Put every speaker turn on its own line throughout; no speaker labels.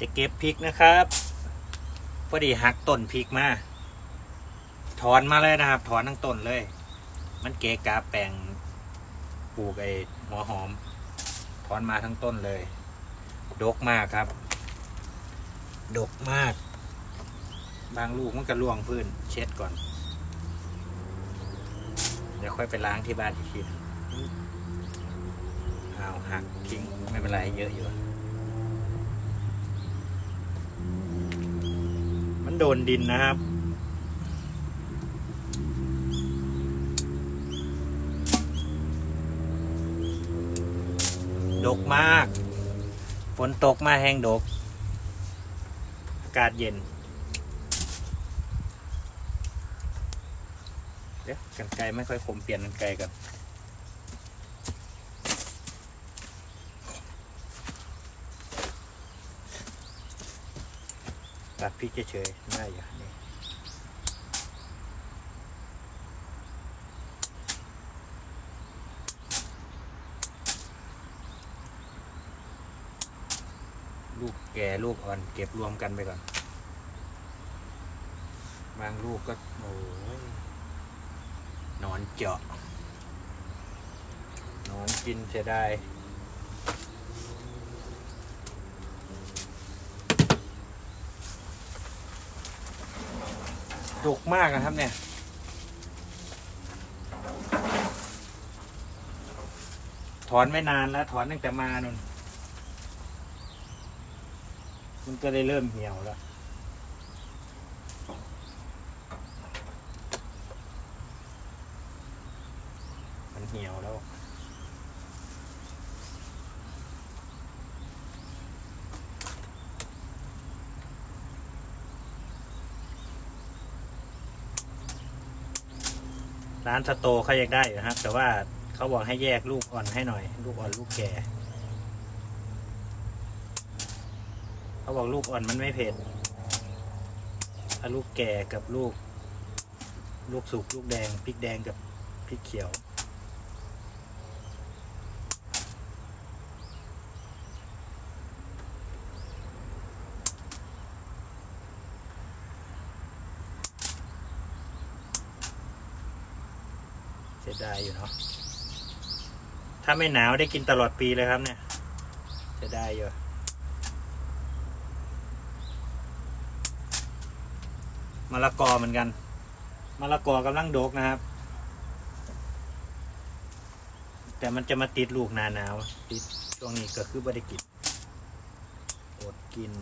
จะเก็บพริกนะครับพอดีหักต้นพริกมาถอนมาเลยนะครับ ถอนทั้งต้นเลย มันเกะกาแปลงปลูกไอ้หัวหอม ถอนมาทั้งต้นเลย ดกมากครับ ดกมาก บางลูกมันก็ล่วงพื้น เช็ดก่อน เดี๋ยวค่อยไปล้างที่บ้านอีกทีเอาหักทิ้งไม่เป็นไรเยอะอยู่ มัน โดนดินนะครับ ดกมาก ฝนตกมาแห้งดก อากาศเย็น เดี๋ยวกันไกลไม่ค่อยคมเปลี่ยนกันไกลกัน ตัดพริกเฉยๆได้อยู่นี่ลูกแก่ลูกอ่อนเก็บรวมกันไปก่อน บางลูกก็โอ้ยนอนเจาะนอนกินเสียดาย ดุกมากนะครับเนี่ย ถอนไม่นานแล้วถอนตั้งแต่มานุ่น มันก็ได้เริ่มเหี่ยวแล้วมันเหี่ยวแล้ว ร้านสโตเขาอยากได้อยู่นะครับ แต่ว่าเขาบอกให้แยกลูกอ่อนให้หน่อย ลูกอ่อนลูกแก่เขาบอกลูกอ่อนมันไม่เผ็ดถ้าลูกแก่กับลูก ลูกสุกลูกแดงพริกแดงกับพริกเขียว สียดายอยู่เนาะถ้าไม่หนาวได้กินตลอดปีเลยครับเนี่ยเสียดายอยู่มะละกอเหมือนกันมะละกอกำลังโดกนะครับ แต่มันจะมาติดลูกหนาหนาวติดช่วงนี้ก็คือบ่ได้กินอดกิน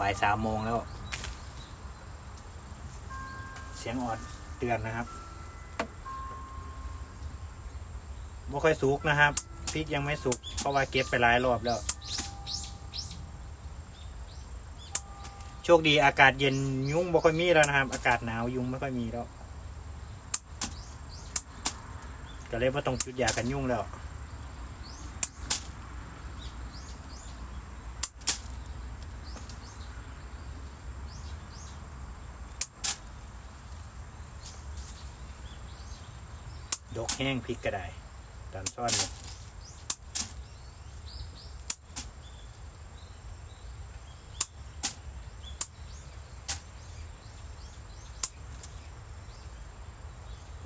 บ่ายสามโมงแล้ว เสียงออดเตือนนะครับไม่ค่อยสุกนะครับพริกยังไม่สุกเพราะว่าเก็บไปหลายรอบแล้ว โชคดีอากาศเย็นยุงไม่ค่อยมีแล้วนะครับ อากาศหนาวยุงไม่ค่อยมีแล้วก็เลยว่าต้องจุดยากันยุ่งแล้ว แห้งพริกก็ได้ตามช้อนเนี่ย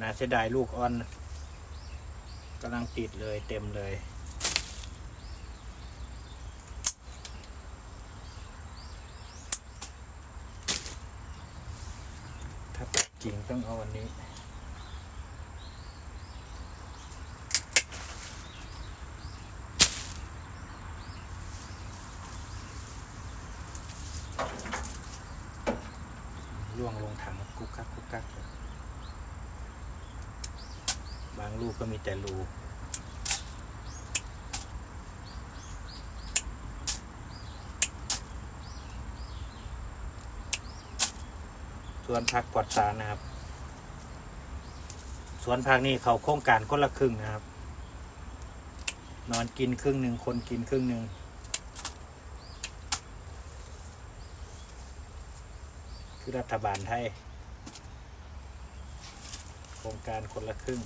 น่าเสียดายลูกอ่อนกำลังติดเลยเต็มเลย ถ้าแปลกจริงต้องเอาวันนี้ ล่วงลงถัง กุกกักกุกกักบางลูกก็มีแต่รูสวนผักปลอดสารนะครับ สวนผักนี่เขาโครงการคนละครึ่งนะครับ นอนกินครึ่งหนึ่งคนกินครึ่งหนึ่งคือรัฐบาลไทย รงการคนละครึ่ง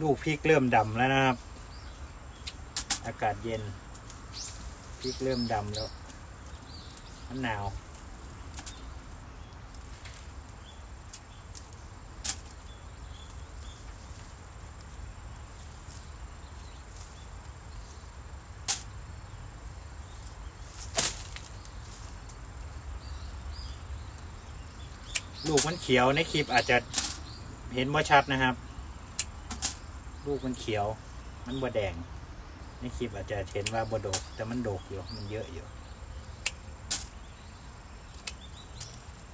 ลูกพริกเริ่มดำแล้วนะครับ อากาศเย็นพริกเริ่มดำแล้วมันหนาว ลูกมันเขียวในคลิปอาจจะเห็นว่ชัดนะครับ ลูกมันเขียว มันบวแดง ในคลิปอาจจะเห็นว่าบวโดก แต่มันโดกอยู่มันเยอะอยู่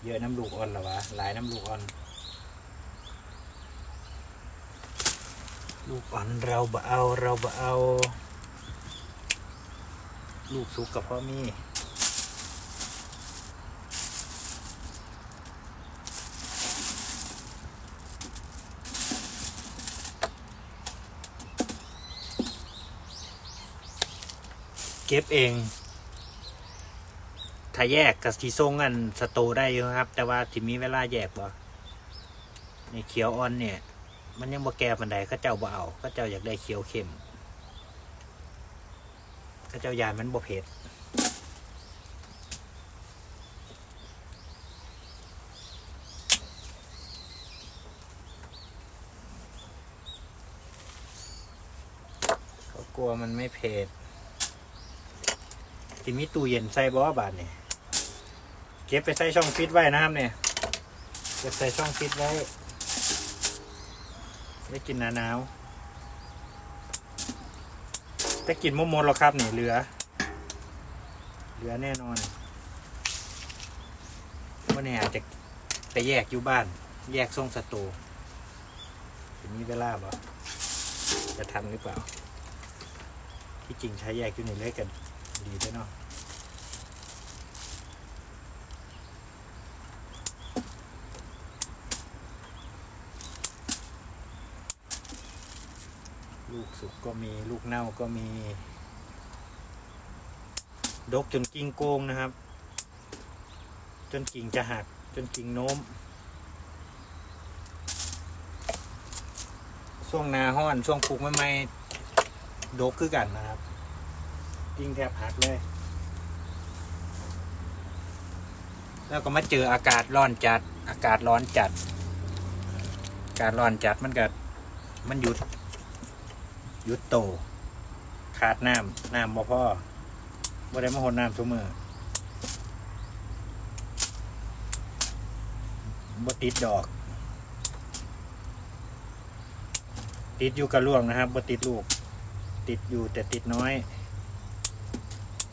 เยอะน้ำลูกอ่อนหรอวะหลายน้ำลูกอ่อน ลูกอ่อนเราบ่เอาเราบ่เอา ลูกสุกกับพ่อมี เก็บเอง ถ้าแยกกับที่ทรงกันสตูได้อยู่ครับ แต่ว่าที่มีเวลาแยกบ่ในเขียวอ่อนเนี่ย มันยังบ่แก่ปันใดเขาเจ้าบ่เอาเขาเจ้าอยากได้เขียวเข้มเขาเจ้ายานมันบ่เผ็ดเขากลัวมันไม่เผ็ด ที่มีตู้เย็นใส่บ่บาทเนี่ยเก็บไปใส่ช่องฟิตไว้นะครับเนี่ยเก็บใส่ช่องฟิตไว้ได้กินหนาหนาวแต่กินมะมดหรอครับนี่เหลือ เหลือแน่นอนว่าเนี่ยอาจจะไปแยกอยู่บ้าน แยกส่งสตูจะมีเวลาบ่จะทันหรือเปล่า ที่จริงใช้แยกอยู่ในเล็กกัน ดีด้วยเนาะลูกสุกก็มีลูกเน่าก็มี ดกจนกิ่งโกงนะครับ จนกิ่งจะหักจนกิ่งโน้มช่วงนาห้อนช่วงปลูกใหม่ๆดกคือกันนะครับ ยิ่งแทบหักเลย แล้วก็มาเจออากาศร้อนจัด อากาศร้อนจัด อากาศร้อนจัดมันก็มันหยุด หยุดโต ขาดน้ำน้ำบ่พ่อบ่ได้มาหดน้ำทุกมือบ่ติดดอก ติดอยู่กับล่วงนะครับบ่ติดลูก ติดอยู่แต่ติดน้อย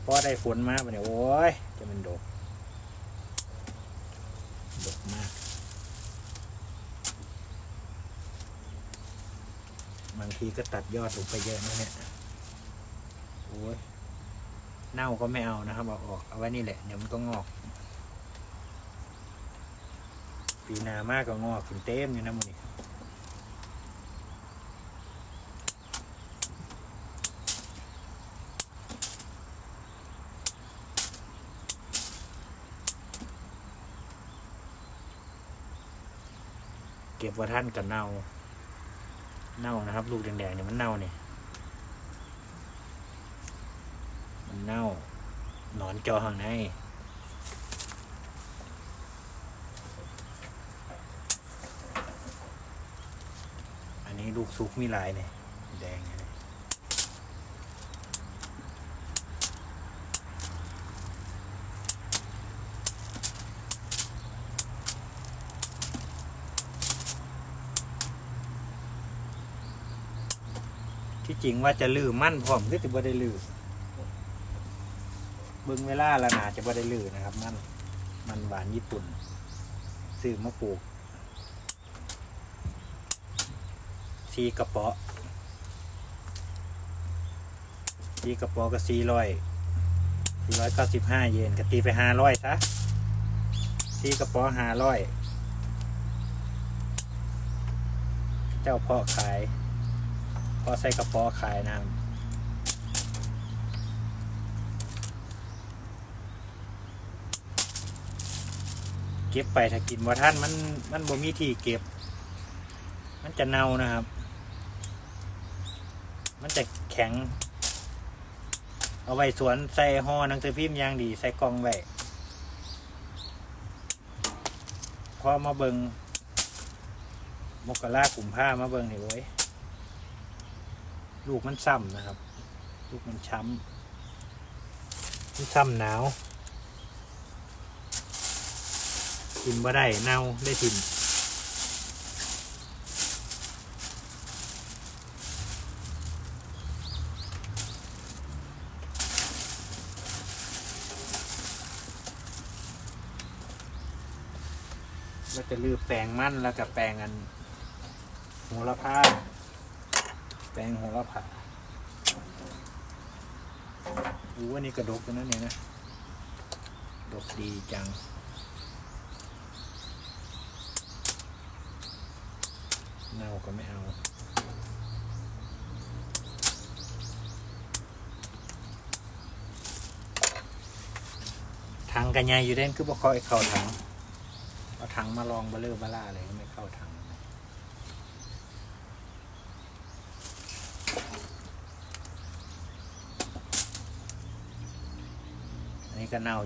พอได้ฝนมาเนี่ยโอ้ย จะมันดก ดกมาก บางทีก็ตัดยอดลงไปเยอะนะเนี่ย โอ้ย เน่าก็ไม่เอานะครับเอาออก เอาไว้นี่แหละ เดี๋ยวมันก็งอก ปีนามากก็งอกขึ้นเต็มอยู่นะมูนี่ ก็บว่าท่านกับเน่า เน่านะครับ ลูกแดงๆเนี่ยมันเน่าเนี่ยมันเน่า หนอนจอข้างในอันนี้ลูกซุกมีลายเนี่ยแดงเนี่ย ที่จริงว่าจะลือมั่นพร้อมก็จะบ่ได้ลือเบิ่งเวลาละนาจะบ่ได้ลือนะครับมันมันหวานญี่ปุ่นซื้อมาปลูกซีกระเปาะซีกระเปาะก็สี่ร้อยสี่ร้อยเก้าสิบห้าเยนก็ตีไปห้าร้อยซะซีกระเปาะห้าร้อยเจ้าพ่อขาย พอใส่กระเป๋อขายน้ำเก็บไปถ้ากินว่าท่านมันมันบ่มีที่เก็บ มันจะเน่านะครับ มันจะแข็ง เอาไว้สวนใส่ห่อหนังสือพิมพ์ยางดี ใส่กล่องไว้พอมาเบิงมกรากุมผ้ามาเบิงนี่เว้ย ลูกมันซ้ำนะครับ ลูกมันช้ำมันซ้ำหนาวกินบ่ได้เน่าได้ทิมเราจะลือแปลงมั่นแล้วกับแปลงอันโหระพา แปลงโหระพาอู้อันนี้กระดกนั้นเนี่ยนะ ดกดีจัง เน่าก็ไม่เอาถังกันยายอยู่เด่นคือบ่คอยเข้าถังเอาถังมาลองบะเลอร์บล่าอะไรก็ไม่เข้าถัง อันนี้ก็เน่า